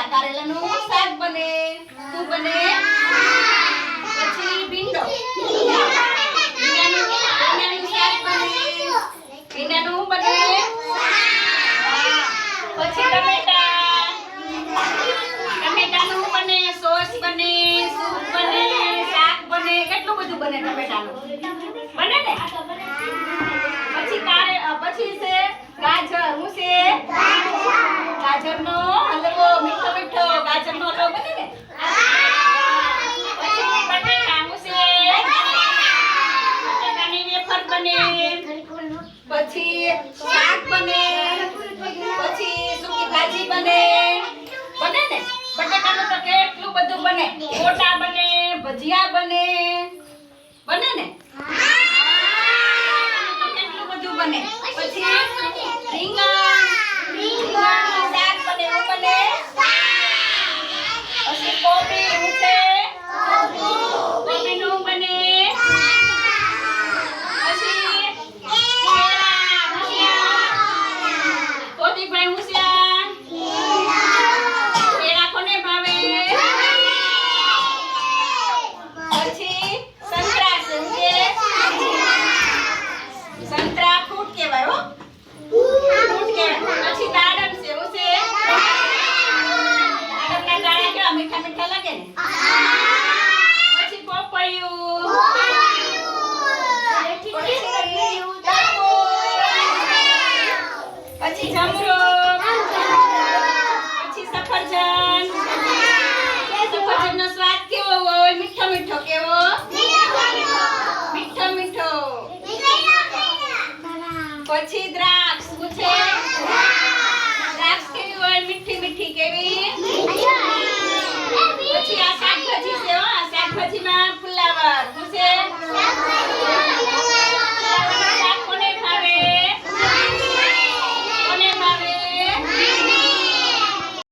કારેલા કારેલાનું શાક બને, શું બને? પછી ભીંડો. બને. પછી ટમેટા. ટમેટાનું બને? સોસ બને, સૂપ બને, શાક બને. કેટલું બધું બને ટમેટાનું? પછી કારે પછી છે ગાજર. હું છે? ગાજરનો પછી શાક બને પછી સૂકી ભાજી બને. બને ને? બટાકાનું તો કેટલું બધું બને? ગોટા બને ભજીયા બને. બને ને? કેટલું બધું બને? પછી રીંગણ. રીંગણ. શાક પછી જમરો સ્વાદ કેવો હોય મીઠો મીઠો કેવો મીઠો મીઠો પછી દ્રાક્ષ